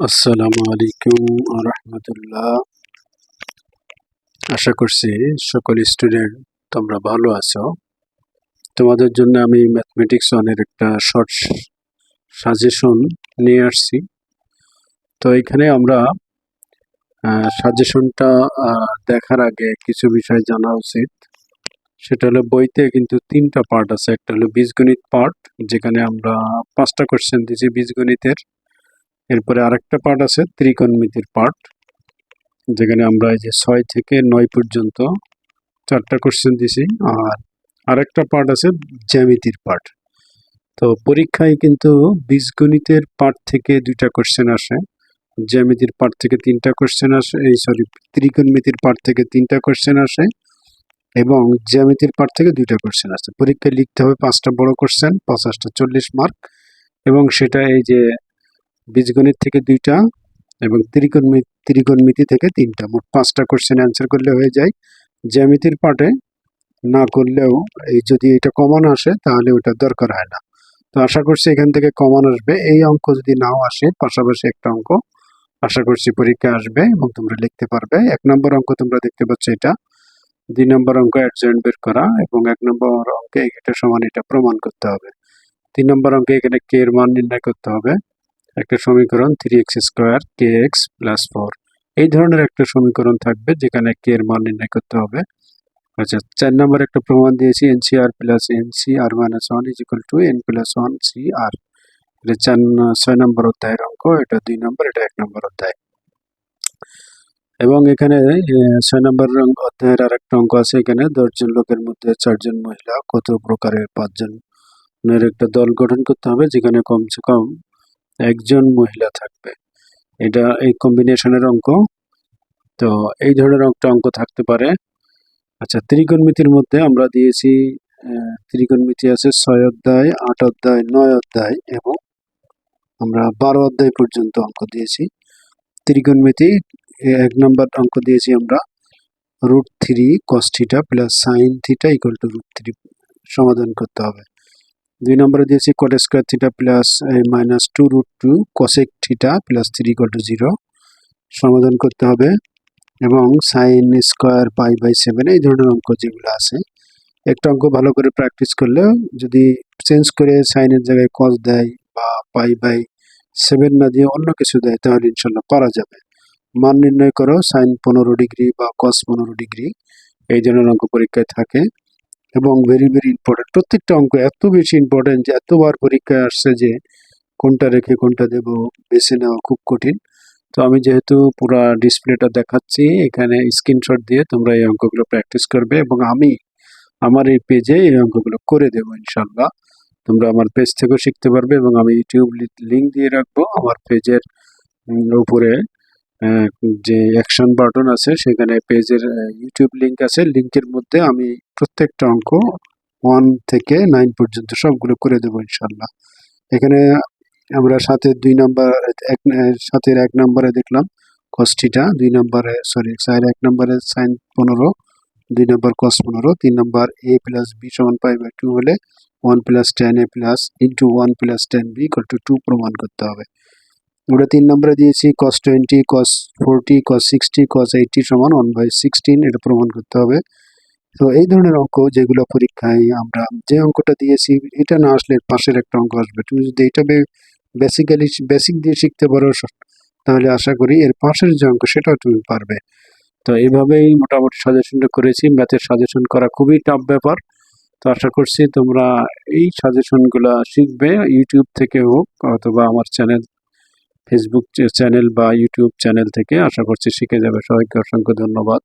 আসসালামু আলাইকুম রহমতুল্লাহ আশা করছি সকল স্টুডেন্ট তোমরা ভালো আছো। তোমাদের জন্য আমি ম্যাথমেটিক্স ওয়ানের একটা শর্ট সাজেশন নিয়ে আসছি। তো এখানে আমরা সাজেশনটা দেখার আগে কিছু বিষয় জানা উচিত। সেটা হলো বইতে কিন্তু তিনটা পার্ট আছে। একটা হলো বীজগণিত পার্ট যেখানে আমরা পাঁচটা কোশ্চেন দিয়েছি বীজগণিতের। এরপরে আরেকটা পার্ট আছে, ত্রিকোণমিতির পার্ট যেখানে আমরা এই যে ছয় থেকে নয় পর্যন্ত চারটা কোশ্চেন দিছি। আর আরেকটা পার্ট আছে জ্যামিতির পার্ট তো পরীক্ষায় কিন্তু বীজগণিতের পার্ট থেকে দুইটা কোশ্চেন আসে, জ্যামিতির পার্ট থেকে তিনটা কোশ্চেন আসে, এই সরি ত্রিকোণমিতির পার্ট থেকে তিনটা কোশ্চেন আসে এবং জ্যামিতির পার্ট থেকে দুইটা কোশ্চেন আসে। পরীক্ষায় লিখতে হবে পাঁচটা বড় কোশ্চেন পঞ্চাশটা চল্লিশ মার্ক এবং সেটা এই যে বীজগণিত থেকে দুইটা এবং ত্রিকোণমিতি ত্রিকোণমিতি থেকে তিনটা। মোট পাঁচটা কোশ্চেন অ্যান্সার করলে হয়ে যায়। জ্যামিতির পার্টে না করলেও এই যদি এটা কমন আসে, তাহলে ওটা দরকার হয় না। তো আশা করছি এখান থেকে কমন আসবে। এই অঙ্ক যদি নাও আসে, পাশাপাশি একটা অঙ্ক আশা করছি পরীক্ষা আসবে এবং তোমরা লিখতে পারবে। এক নম্বর অঙ্ক তোমরা দেখতে পাচ্ছ এটা। দুই নম্বর অঙ্ক অ্যাডজয়েন্ট বের করা এবং এক নম্বর অঙ্কে এটা সমান এটা প্রমাণ করতে হবে। তিন নম্বর অঙ্কে এখানে কে এর মান নির্ণয় করতে হবে। একটা সমীকরণ থ্রি এক্স স্কোয়ার কে এক্স প্লাস ফোর এই ধরনের একটা সমীকরণ থাকবে যেখানে কে এর মান নির্ণয় করতে হবে। আচ্ছা চার নম্বর একটা প্রমাণ দিয়েছি n C r plus n C r minus one is equal to n plus one C r এটা চার ছয় নম্বর অধ্যায়ের অঙ্ক, এটা দুই নম্বর, এটা এক নম্বর অধ্যায়। এবং এখানে ছয় নম্বর অধ্যায়ের আর একটা অঙ্ক আছে এখানে, দশজন লোকের মধ্যে চারজন মহিলা, কত প্রকারের পাঁচজনের একটা দল গঠন করতে হবে, যেখানে কমসে কম একজন মহিলা থাকবে। এটা এই কম্বিনেশনের অঙ্ক। তো এই ধরনের একটা অঙ্ক থাকতে পারে। আচ্ছা ত্রিকোণমিতির মধ্যে আমরা দিয়েছি ত্রিকোণমিতি আছে ছয় অধ্যায়, আট অধ্যায়, নয় অধ্যায় এবং আমরা বারো অধ্যায় পর্যন্ত অঙ্ক দিয়েছি। ত্রিকোণমিতি এক নম্বর অঙ্ক দিয়েছি আমরা। Root three cos theta plus sine theta equal to root three সমাধান করতে হবে। দুই নম্বরে দিয়েছি cot square theta plus minus two root two cosec theta plus three equal to zero সমাধান করতে হবে এবং sine square pi by seven এই ধরনের অঙ্ক যেগুলো আছে। একটা অঙ্ক ভালো করে প্র্যাকটিস করলে যদি চেঞ্জ করে সাইনের জায়গায় কস দেয় বা পাই বাই সেভেন না দিয়ে অন্য কিছু দেয় তাহলে ইনশাল্লাহ পারা যাবে। মান নির্ণয় করো সাইন পনেরো ডিগ্রি বা কস পনেরো ডিগ্রি। এই ধরনের অঙ্ক পরীক্ষায় থাকে। এবং ভেরি ভেরি ইম্পর্টেন্ট প্রত্যেকটা অঙ্ক এত বেশি ইম্পর্টেন্ট যে এতবার পরীক্ষায় আসছে যে কোনটা রেখে কোনটা দেব, বেছে নেওয়া খুব কঠিন। তো আমি যেহেতু পুরো ডিসপ্লেটা দেখাচ্ছি, এখানে স্ক্রিনশট দিয়ে তোমরা এই অঙ্কগুলো প্র্যাকটিস করবে এবং আমি আমার এই পেজে এই অঙ্কগুলো করে দেবো ইনশাল্লাহ তোমরা আমার পেজ থেকেও শিখতে পারবে এবং আমি ইউটিউব লিঙ্ক দিয়ে রাখব আমার পেজের উপরে যে অ্যাকশন বাটন আছে, সেখানে পেজের ইউটিউব লিঙ্ক আছে। লিঙ্কের মধ্যে আমি প্রত্যেকটা অঙ্ক ওয়ান থেকে নাইন পর্যন্ত সবগুলো করে দেবো ইনশাল্লাহ। এখানে আমরা সাথে দুই নম্বর এক সাথের এক নম্বরে দেখলাম কস্টিটা দুই নম্বরে সরি সাইড এক নম্বরে সাইন পনেরো, দুই নম্বর কস পনেরো, তিন নম্বর এ প্লাস বি সমান পাই বাই টু হলে one plus ten A plus into one plus ten B equal to two প্রমাণ করতে হবে। আমরা তিন নম্বরে দিয়েছি cos twenty cos forty cos sixty cos eighty সমান ওয়ান বাই সিক্সটিন এটা প্রমাণ করতে হবে। তো এই ধরনের অঙ্ক যেগুলো পরীক্ষায় আমরা যে অঙ্কটা দিয়েছি, এটা না আসলে পাশের একটা অঙ্ক আসবে। তুমি যদি এটা বেসিক্যালি বেসিক দিয়ে শিখতে পারো তাহলে আশা করি এর পাশের যে অঙ্ক সেটাও তুমি পারবে। তো এইভাবেই মোটামুটি সাজেশনটা করেছি। ম্যাথের সাজেশন করা খুবই টাফ ব্যাপার। তো আশা করছি তোমরা এই সাজেশনগুলো শিখবে ইউটিউব থেকে হোক অথবা আমার চ্যানেল ফেসবুক চ্যানেল বা ইউটিউব চ্যানেল থেকে। আশা করছি শিখে যাবে। সবাইকে অসংখ্য ধন্যবাদ।